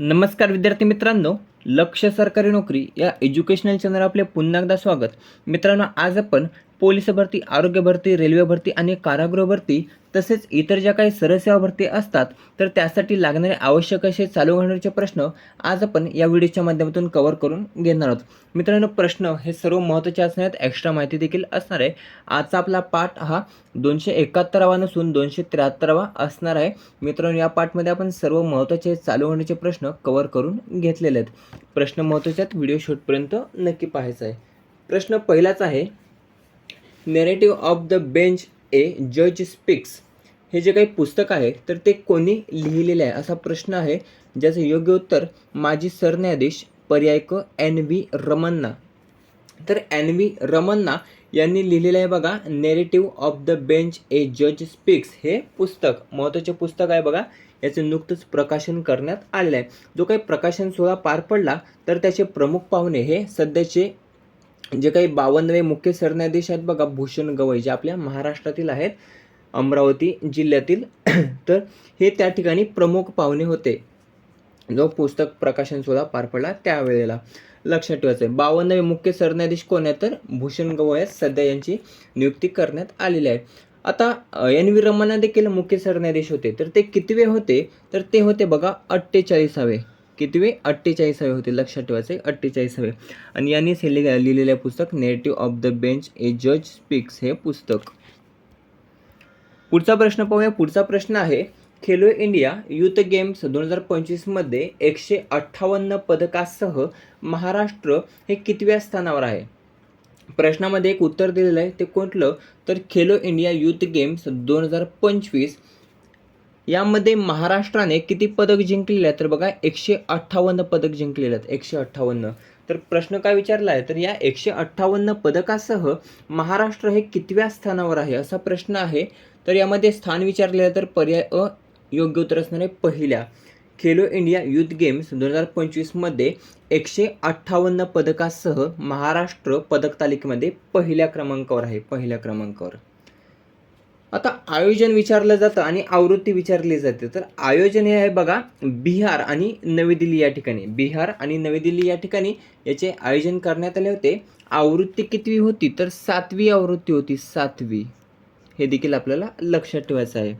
नमस्कार विद्यार्थी मित्रांनो लक्ष सरकारी नोकरी या एज्युकेशनल चॅनल आपले पुन्हा एकदा स्वागत. मित्रांनो आज आपण पोलीस भरती आरोग्य भरती रेल्वे भरती आणि कारागृह भरती तसेच इतर ज्या काही सरसेवा भरती असतात तर त्यासाठी लागणारे आवश्यक असे चालू घडणारे प्रश्न आज आपण या व्हिडिओच्या माध्यमातून कव्हर करून घेणार आहोत. मित्रांनो प्रश्न हे सर्व महत्त्वाचे असणार आहेत एक्स्ट्रा माहिती देखील असणार आहे. आजचा आपला पाठ हा दोनशे एकाहत्तरावा नसून दोनशे त्र्याहत्तरावा असणार आहे. मित्रांनो या पाठमध्ये आपण सर्व महत्त्वाचे चालू होण्याचे प्रश्न कव्हर करून घेतलेले आहेत. प्रश्न महत्त्वाचे आहेत व्हिडिओ शूटपर्यंत नक्की पाहायचा आहे. प्रश्न पहिलाच आहे narrative of the bench a जज स्पिक्स हे जे काही पुस्तक आहे तर ते कोणी लिहिलेले आहे असा प्रश्न आहे ज्याचं योग्य उत्तर माजी सरन्यायाधीश पर्याय क एन व्ही रमन्ना. तर एन व्ही रमन्ना यांनी लिहिलेलं आहे बघा narrative of the bench a जज स्पिक्स हे पुस्तक महत्त्वाचे पुस्तक आहे बघा याचं नुकतंच प्रकाशन करण्यात आलेलं आहे. जो काही प्रकाशन सोहळा पार पडला तर त्याचे प्रमुख पाहुणे हे सध्याचे जे काही बावन्नवे मुख्य सरन्यायाधीश आहेत बघा भूषण गवई जे आपल्या महाराष्ट्रातील आहेत अमरावती जिल्ह्यातील. तर हे त्या ठिकाणी प्रमुख पाहुणे होते. जो पुस्तक प्रकाशन सोहळा पार पडला त्यावेळेला. लक्षात ठेवायचं आहे. बावन्नवे मुख्य सरन्यायाधीश कोण आहेत तर भूषण गवळ्यात सध्या यांची नियुक्ती करण्यात आलेली आहे. आता एन व्ही रमणा देखील मुख्य सरन्यायाधीश होते. तर ते कितवे होते? तर ते होते बघा अठ्ठेचाळीसावे. कितवे? अठ्ठेचाळीसावे होते. लक्षात ठेवायचे अठ्ठेचाळीसावे. आणि यांनीच हे लिहिलेलं आहे पुस्तक narrative of the bench a जज स्पीक्स हे पुस्तक. पुढचा प्रश्न पाहूया. पुढचा प्रश्न आहे खेलो इंडिया युथ गेम्स दोन हजार पंचवीसमध्ये एकशे अठ्ठावन्न पदकासह महाराष्ट्र हे कितव्या स्थानावर आहे? प्रश्नामध्ये एक उत्तर दिलेलं आहे. ते कोणतं? तर खेलो इंडिया युथ गेम्स दोन हजार पंचवीस. यामध्ये महाराष्ट्राने किती पदक जिंकलेले आहेत? तर बघा एकशे अठ्ठावन्न पदक जिंकलेले आहेत. एकशे अठ्ठावन्न. तर प्रश्न काय विचारला आहे? तर या एकशे अठ्ठावन्न पदकासह महाराष्ट्र हे कितव्या स्थानावर आहे? असा प्रश्न आहे. तर यामध्ये स्थान विचारले तर पर्याय अ योग्य उत्तर असणार आहे पहिल्या. खेलो इंडिया युथ गेम्स दोन हजार पंचवीसमध्ये एकशे अठ्ठावन्न पदकासह महाराष्ट्र पदक तालिकेमध्ये पहिल्या क्रमांकावर आहे पहिल्या क्रमांकावर. आता आयोजन विचारलं जातं आणि आवृत्ती विचारली जाते. तर आयोजन हे आहे बघा बिहार आणि नवी दिल्ली या ठिकाणी. बिहार आणि नवी दिल्ली या ठिकाणी याचे आयोजन करण्यात आले होते. आवृत्ती कितवी होती? तर सातवी आवृत्ती होती सातवी. हे देखील आपल्याला लक्षात ठेवायचं आहे.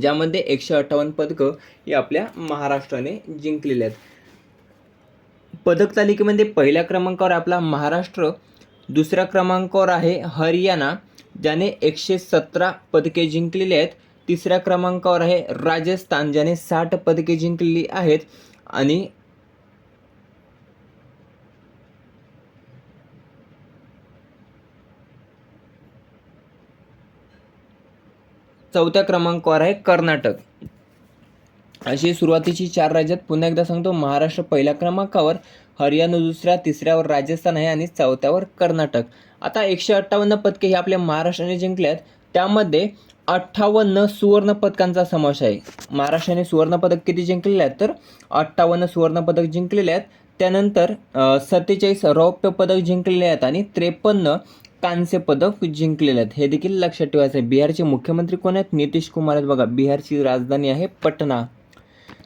ज्यामध्ये एकशे अठ्ठावन्न पदकं ही आपल्या महाराष्ट्राने जिंकलेली आहेत. पदक तालिकेमध्ये पहिल्या क्रमांकावर आपला महाराष्ट्र दुसऱ्या क्रमांकावर आहे हरियाणा ज्याने एकशे सतरा पदके जिंकलेली आहेत. तिसऱ्या क्रमांकावर आहे राजस्थान ज्याने साठ पदके जिंकलेली आहेत. आणि चौथ्या क्रमांकावर आहे कर्नाटक. अशी सुरुवातीची चार राज्यात पुन्हा एकदा सांगतो महाराष्ट्र पहिल्या क्रमांकावर हरियाणा दुसऱ्या तिसऱ्यावर राजस्थान आहे आणि चौथ्यावर कर्नाटक. आता एकशे अठ्ठावन्न पदके ही आपल्या महाराष्ट्राने जिंकल्यात त्यामध्ये अठ्ठावन्न सुवर्ण पदकांचा समावेश आहे. महाराष्ट्राने सुवर्ण पदक किती जिंकलेले आहेत? तर अठ्ठावन्न सुवर्ण पदक जिंकलेले आहेत. त्यानंतर सत्तेचाळीस रौप्य पदक जिंकलेले आहेत आणि त्रेपन्न कांस्य पदक जिंकलेले आहेत. हे देखील लक्षात ठेवायचं आहे. बिहारचे मुख्यमंत्री कोण आहेत? नितीश कुमार आहेत. बघा बिहारची राजधानी आहे पटना.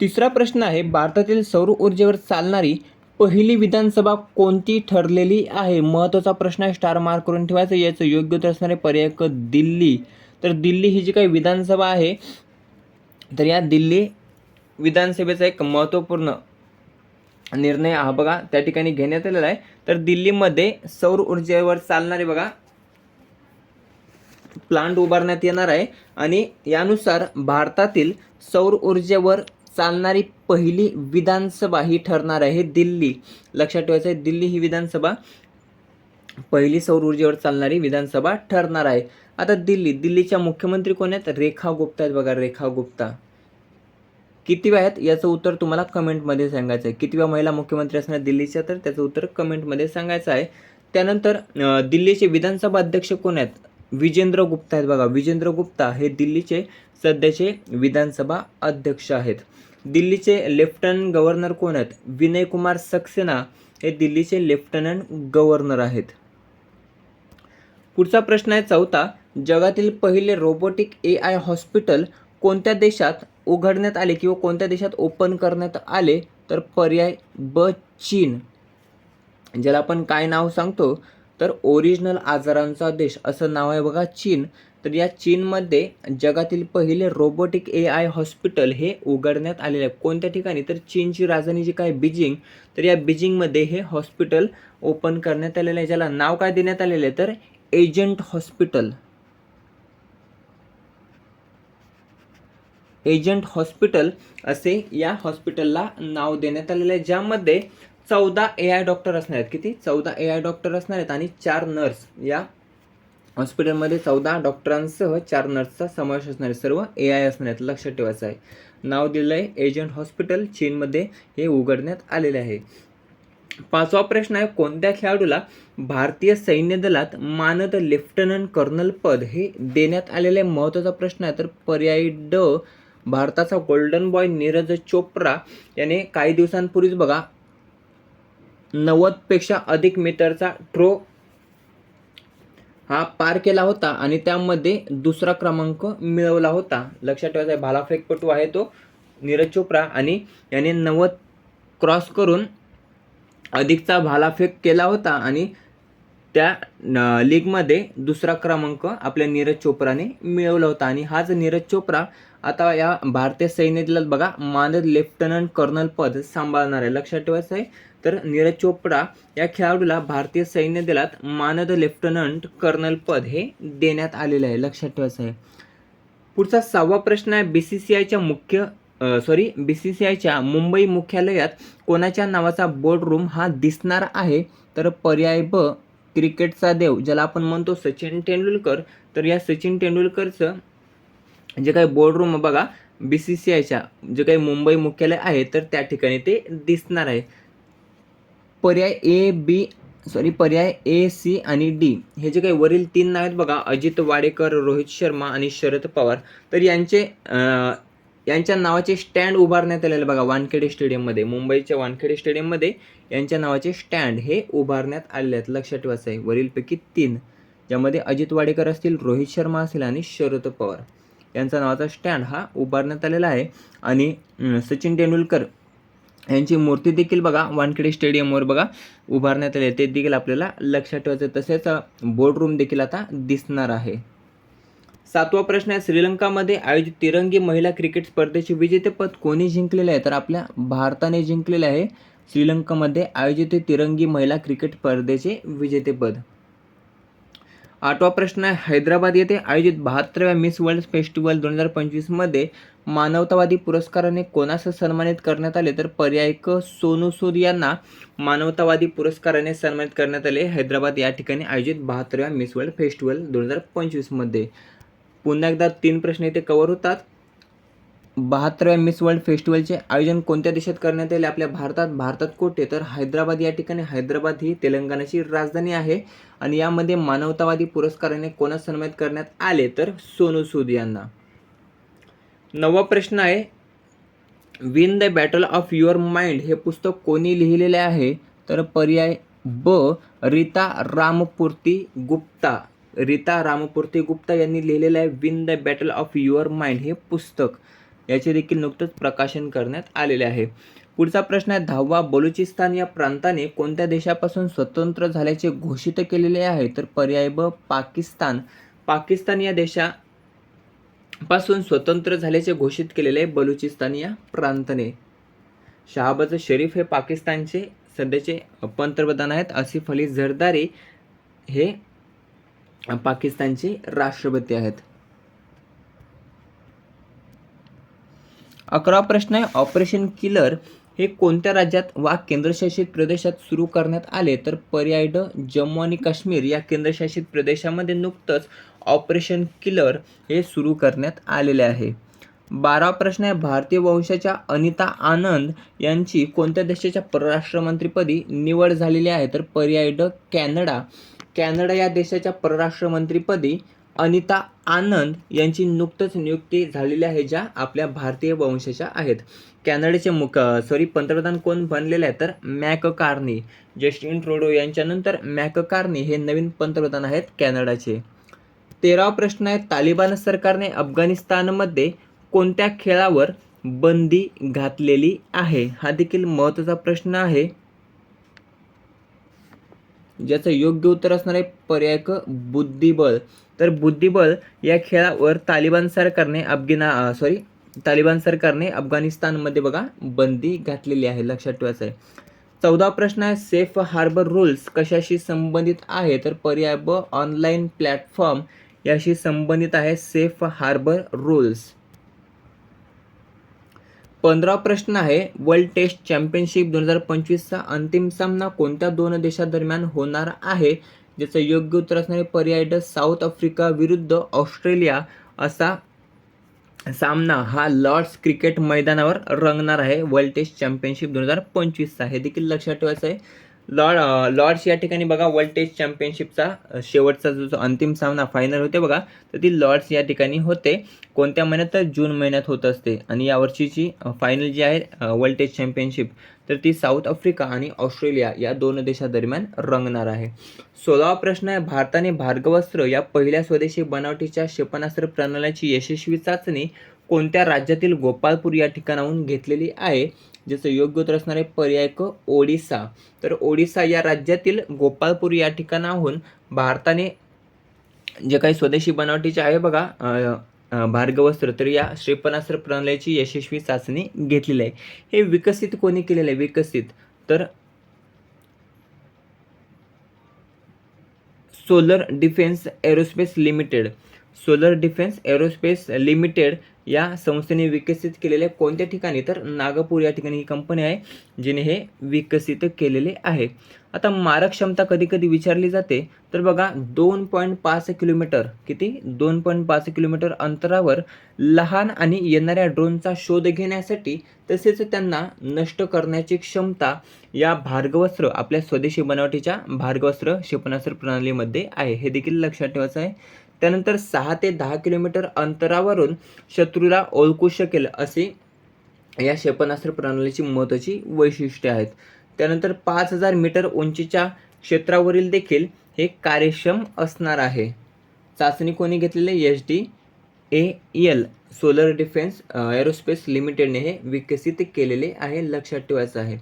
तिसरा प्रश्न आहे भारतातील सौर ऊर्जेवर चालणारी पहिली विधानसभा कोणती ठरलेली आहे? महत्त्वाचा प्रश्न आहे स्टार मार्क करून ठेवायचं याचं योग्य उत्तर असणारे पर्याय क दिल्ली. तर दिल्ली ही जी काही विधानसभा आहे तर या दिल्ली विधानसभेचा एक महत्त्वपूर्ण निर्णय हा बघा त्या ठिकाणी घेण्यात आलेला आहे. तर दिल्लीमध्ये सौर ऊर्जेवर चालणारे बघा प्लांट उभारण्यात येणार आहे. आणि यानुसार भारतातील सौर ऊर्जेवर चालणारी पहिली विधानसभा ही ठरणार आहे दिल्ली. लक्षात ठेवायचं आहे दिल्ली ही विधानसभा पहिली सौर ऊर्जेवर चालणारी विधानसभा ठरणार आहे. आता दिल्ली दिल्लीच्या मुख्यमंत्री कोण आहेत? रेखा गुप्ता आहेत बघा रेखा गुप्ता. किती आहेत याचं उत्तर तुम्हाला कमेंटमध्ये सांगायचं आहे? कितव्या महिला मुख्यमंत्री असणार दिल्लीच्या तर त्याचं उत्तर कमेंटमध्ये सांगायचं आहे. त्यानंतर दिल्लीचे विधानसभा अध्यक्ष कोण आहेत? विजेंद्र गुप्ता आहेत बघा. विजेंद्र गुप्ता हे दिल्लीचे सध्याचे विधानसभा अध्यक्ष आहेत. दिल्लीचे लेफ्टनंट गव्हर्नर कोण आहेत? विनय कुमार सक्सेना हे दिल्लीचे लेफ्टनंट गव्हर्नर आहेत. पुढचा प्रश्न आहे चौथा. जगातील पहिले रोबोटिक ए आय हॉस्पिटल कोणत्या देशात उघडण्यात आले किंवा कोणत्या देशात ओपन करण्यात आले तर पर्याय ब चीन. ज्याला आपण काय नाव सांगतो? तर ओरिजिनल आजारांचा देश. असं नाव आहे बघा चीन. तर या चीनमध्ये जगातील पहिले रोबोटिक ए आय हॉस्पिटल हे उघडण्यात आलेलं आहे. कोणत्या ठिकाणी? तर चीनची राजधानी जी काय? बीजिंग. तर या बीजिंगमध्ये हे हॉस्पिटल ओपन करण्यात आलेलं आहे. ज्याला नाव काय देण्यात आलेलं आहे? तर एजंट हॉस्पिटल एजंट हॉस्पिटल असे या हॉस्पिटलला नाव देण्यात आलेलं आहे ज्यामध्ये चौदा ए आय डॉक्टर असणार आहेत. किती? चौदा ए आय डॉक्टर असणार आहेत आणि चार नर्स या हॉस्पिटलमध्ये चौदा डॉक्टरांसह चार नर्सचा समावेश असणार आहे सर्व ए आय असणार आहेत. लक्षात ठेवायचं आहे. नाव दिलं आहे एजंट हॉस्पिटल चीनमध्ये हे उघडण्यात आलेले आहे. पाचवा प्रश्न आहे कोणत्या खेळाडूला भारतीय सैन्य दलात मानद लेफ्टनंट कर्नल पद हे देण्यात आलेले महत्त्वाचा प्रश्न आहे. तर पर्यायी ड भारताचा गोल्डन बॉय नीरज चोप्रा याने काही दिवसांपूर्वीच बघा नव्वदपेक्षा अधिक मीटरचा ट्रो हा पार केला होता आणि त्यामध्ये दुसरा क्रमांक मिळवला होता. लक्षात ठेवायचा आहे भालाफेकपटू आहे तो नीरज चोप्रा. आणि याने नव्वद क्रॉस करून अधिकचा भालाफेक केला होता आणि त्या न- लीगमध्ये दुसरा क्रमांक आपल्या नीरज चोप्राने मिळवला होता. आणि हाच नीरज चोप्रा आता या भारतीय सैन्य बघा मानद लेफ्टनंट कर्नल पद सांभाळणार आहे. लक्षात ठेवायचं आहे तर नीरज चोप्रा या खेळाडूला भारतीय सैन्य दलात मानद लेफ्टनंट कर्नल पद हे देण्यात आलेलं आहे. लक्षात ठेवायचं आहे. पुढचा सहावा प्रश्न आहे बी सी सी आयच्या मुख्य सॉरी बी सी सी आयच्या मुंबई मुख्यालयात कोणाच्या नावाचा बोर्ड रूम हा दिसणार आहे? तर पर्याय ब क्रिकेटचा देव ज्याला आपण म्हणतो सचिन तेंडुलकर तर या सचिन तेंडुलकरचं जे काही बोर्डरूम बघा बी सी सी आयच्या जे काही मुंबई मुख्यालय आहे तर त्या ठिकाणी ते दिसणार आहे. पर्याय ए बी सॉरी पर्याय ए सी आणि डी हे जे काही वरील तीन नाव आहेत बघा अजित वाडेकर रोहित शर्मा आणि शरद पवार. तर यांचे यांच्या नावाचे स्टँड उभारण्यात आलेले बघा वानखेडे स्टेडियममध्ये मुंबईच्या वानखेडे स्टेडियममध्ये यांच्या नावाचे स्टँड हे उभारण्यात आलेले आहेत. लक्षात ठेवायचं आहे वरीलपैकी तीन ज्यामध्ये अजित वाडेकर असतील रोहित शर्मा असेल आणि शरद पवार. यांचा नावाचा स्टँड हा उभारण्यात आलेला आहे. आणि सचिन तेंडुलकर यांची मूर्ती देखील बघा वानखेडे स्टेडियमवर बघा उभारण्यात आली आहे. ते देखील आपल्याला लक्षात ठेवायचं आहे. तसेच बोर्ड रूम देखील आता दिसणार आहे. सातवा प्रश्न आहे श्रीलंकामध्ये आयोजित तिरंगी महिला क्रिकेट स्पर्धेचे विजेतेपद कोणी जिंकलेले आहे? तर आपल्या भारताने जिंकलेले आहे श्रीलंकामध्ये आयोजित तिरंगी महिला क्रिकेट स्पर्धेचे विजेतेपद. आठवा प्रश्न आहे हैदराबाद येथे आयोजित बहात्तराव्या मिस वर्ल्ड फेस्टिवल दोन हजार पंचवीसमध्ये मानवतावादी पुरस्काराने कोणास सन्मानित करण्यात आले? तर पर्याय क सोनू सूद यांना मानवतावादी पुरस्काराने सन्मानित करण्यात आले. हैदराबाद या ठिकाणी आयोजित बहात्तराव्या मिस वर्ल्ड फेस्टिवल दोन हजार पंचवीसमध्ये पुन्हा एकदा तीन प्रश्न इथे कव्हर होतात. बहात्तराव्या मिस वर्ल्ड फेस्टिवलचे आयोजन कोणत्या देशात करण्यात आले? आपल्या भारतात भारतात कोठे? तर हैदराबाद या ठिकाणी. हैदराबाद ही तेलंगणाची राजधानी आहे. आणि यामध्ये मानवतावादी पुरस्काराने कोणास सन्मानित करण्यात आले? तर सोनू सूद यांना. नववा प्रश्न आहे win the battle of your mind हे पुस्तक कोणी लिहिलेले आहे? तर पर्याय ब रीता रामपूर्ती गुप्ता. रीता रामपूर्ती गुप्ता यांनी लिहिलेलं आहे win the battle of your mind हे पुस्तक याचे देखील नुकतंच प्रकाशन करण्यात आलेले आहे. पुढचा प्रश्न आहे दहावा बलुचिस्तान या प्रांताने कोणत्या देशापासून स्वतंत्र झाल्याचे घोषित केलेले आहे? तर पर्याय ब पाकिस्तान. पाकिस्तान या देशा पासून स्वतंत्र झाल्याचे घोषित केलेले आहे बलुचिस्तान या प्रांताने. शहाबाज शरीफ हे पाकिस्तानचे सध्याचे पंतप्रधान आहेत. आसिफ अली झरदारी हे पाकिस्तानचे राष्ट्रपती आहेत. अकरा प्रश्न आहे. ऑपरेशन किलर हे कोणत्या राज्यात वा केंद्रशासित प्रदेशात सुरू करण्यात आले? तर पर्याय ड जम्मू आणि काश्मीर या केंद्रशासित प्रदेशामध्ये नुकतंच ऑपरेशन किलर हे सुरू करण्यात आलेले आहे. बारा प्रश्न आहे. भारतीय वंशाच्या अनिता आनंद यांची कोणत्या देशाच्या परराष्ट्रमंत्रीपदी निवड झालेली आहे? तर पर्याय ड कॅनडा. कॅनडा या देशाच्या परराष्ट्रमंत्रीपदी अनिता आनंद यांची नुकतंच नियुक्ती झालेली आहे ज्या आपल्या भारतीय वंशाच्या आहेत. कॅनडाचे मुख सॉरी पंतप्रधान कोण बनलेले आहेत तर मॅक कार्नी जस्टिन ट्रोडो यांच्यानंतर मॅक कार्नी हे नवीन पंतप्रधान आहेत कॅनडाचे. तेरावा प्रश्न आहे तालिबान सरकारने अफगाणिस्तानमध्ये कोणत्या खेळावर बंदी घातलेली आहे? हा देखील महत्त्वाचा प्रश्न आहे. ज्याचं योग्य उत्तर असणार आहे पर्याय क बुद्धिबळ. तर बुद्धिबळ या खेळावर तालिबान सरकारने अफगिना सॉरी तालिबान सरकारने अफगाणिस्तानमध्ये बघा बंदी घातलेली आहे लक्षात ठेवायचं आहे. चौदा प्रश्न आहे सेफ हार्बर रूल्स कशाशी संबंधित आहे? तर पर्याय ब ऑनलाईन प्लॅटफॉर्म याशी संबंधित आहे सेफ हार्बर रूल्स. पंधरा प्रश्न आहे. वर्ल्ड टेस्ट चॅम्पियनशिप दोन हजार पंचवीसचा अंतिम सामना कोणत्या दोन देशादरम्यान होणार आहे? ज्याचं योग्य उत्तर असणारे पर्याय ड साऊथ आफ्रिका विरुद्ध ऑस्ट्रेलिया असा सामना हा लॉर्ड्स क्रिकेट मैदानावर रंगणार आहे. वर्ल्ड टेस्ट चॅम्पियनशिप दोन हजार पंचवीसचा. हे देखील लक्षात ठेवायचं आहे. लॉर्ड लॉर्ड्स या ठिकाणी बघा वर्ल्ड टेस्ट चॅम्पियनशिपचा शेवटचा जो जो अंतिम सामना फायनल होते बघा तर ती लॉर्ड्स या ठिकाणी होते. कोणत्या महिन्यात? तर जून महिन्यात होत असते. आणि यावर्षीची फायनल जी आहे वर्ल्ड टेस्ट चॅम्पियनशिप तर ती साऊथ आफ्रिका आणि ऑस्ट्रेलिया या दोन देशादरम्यान रंगणार आहे. सोळावा प्रश्न आहे भारताने भार्गवस्त्र या पहिल्या स्वदेशी बनावटीच्या क्षेपणास्त्र प्रणालीची यशस्वी चाचणी कोणत्या राज्यातील गोपाळपूर या ठिकाणाहून घेतलेली आहे? ज्याचं योग्य उत्तर असणार आहे पर्याय क ओडिसा. तर ओडिसा या राज्यातील गोपाळपूर या ठिकाणाहून भारताने जे काही स्वदेशी बनावटीचे आहे बघा भार्गवस्त्र तर या क्षेपणास्त्र प्रणालीची यशस्वी चाचणी घेतलेली आहे. हे विकसित कोणी केलेलं आहे? विकसित. तर solar defence aerospace limited. Solar defence aerospace limited या संस्थेने विकसित केलेले कोणत्या ठिकाणी? तर नागपूर या ठिकाणी ही कंपनी आहे जिने हे विकसित केलेले आहे. आता मारक क्षमता कधी कधी विचारली जाते तर बघा दोन पॉईंट पाच किलोमीटर किती? दोन पॉईंट पाच किलोमीटर अंतरावर लहान आणि येणाऱ्या ड्रोनचा शोध घेण्यासाठी तसेच त्यांना नष्ट करण्याची क्षमता या भार्गवस्त्र आपल्या स्वदेशी बनावटीच्या भार्गवस्त्र क्षेपणास्त्र प्रणालीमध्ये आहे. हे देखील लक्षात ठेवायचं आहे. त्यानंतर सहा ते दहा किलोमीटर अंतरावरून शत्रूला ओळखू शकेल असे या क्षेपणास्त्र प्रणालीची महत्त्वाची वैशिष्ट्ये आहेत. त्यानंतर पाच हजार मीटर उंचीच्या क्षेत्रावरील देखील हे कार्यक्षम असणार आहे. चाचणी कोणी घेतलेले? H D A L solar defence aerospace लिमिटेडने हे विकसित केलेले आहे लक्षात ठेवायचं आहे.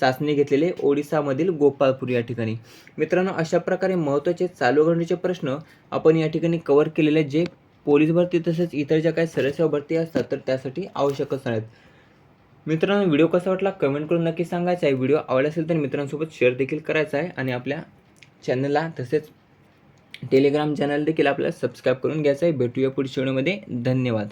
चाचणी घेतलेले ओडिसामधील गोपाळपूर या ठिकाणी. मित्रांनो अशा प्रकारे महत्त्वाचे चालू घडणीचे प्रश्न आपण या ठिकाणी कव्हर केलेले जे पोलीस भरती तसेच इतर ज्या काही सरसेवा भरती असतात तर त्यासाठी आवश्यकच आहेत. मित्रांनो व्हिडिओ कसा वाटला कमेंट करून नक्की सांगायचा आहे. व्हिडिओ आवडला असेल तर मित्रांसोबत शेअर देखील करायचा आहे आणि आपल्या चॅनलला तसेच टेलिग्राम चॅनल देखील आपल्याला सबस्क्राईब करून घ्यायचं आहे. भेटूया पुढच्या व्हिडिओमध्ये. धन्यवाद.